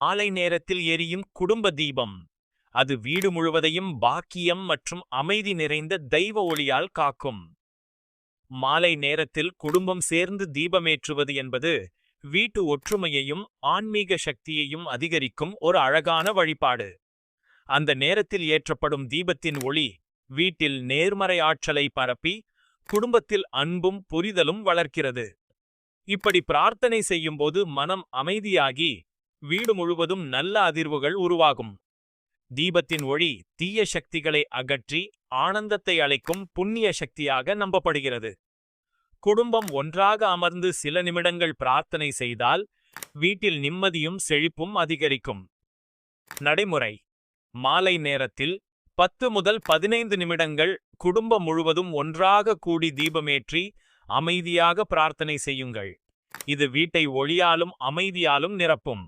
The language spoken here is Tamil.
மாலை நேரத்தில் எரியும் குடும்ப தீபம். அது வீடு முழுவதையும் பாக்கியம் மற்றும் அமைதி நிறைந்த தெய்வ ஒளியால் காக்கும். மாலை நேரத்தில் குடும்பம் சேர்ந்து தீபமேற்றுவது என்பது வீட்டு ஒற்றுமையையும் ஆன்மீக சக்தியையும் அதிகரிக்கும் ஒரு அழகான வழிபாடு. அந்த நேரத்தில் ஏற்றப்படும் தீபத்தின் ஒளி வீட்டில் நேர்மறை ஆற்றலை பரப்பி குடும்பத்தில் அன்பும் புரிதலும் வளர்க்கிறது. இப்படி பிரார்த்தனை செய்யும்போது மனம் அமைதியாகி வீடு முழுவதும் நல்ல அதிர்வுகள் உருவாகும். தீபத்தின் ஒளி தீய சக்திகளை அகற்றி ஆனந்தத்தை அளிக்கும் புண்ணிய சக்தியாக நம்பப்படுகிறது. குடும்பம் ஒன்றாக அமர்ந்து சில நிமிடங்கள் பிரார்த்தனை செய்தால் வீட்டில் நிம்மதியும் செழிப்பும் அதிகரிக்கும். நடைமுறை. மாலை நேரத்தில் பத்து முதல் பதினைந்து நிமிடங்கள் குடும்பம் முழுவதும் ஒன்றாக கூடி தீபமேற்றி அமைதியாக பிரார்த்தனை செய்யுங்கள். இது வீட்டை ஒளியாலும் அமைதியாலும் நிரப்பும்.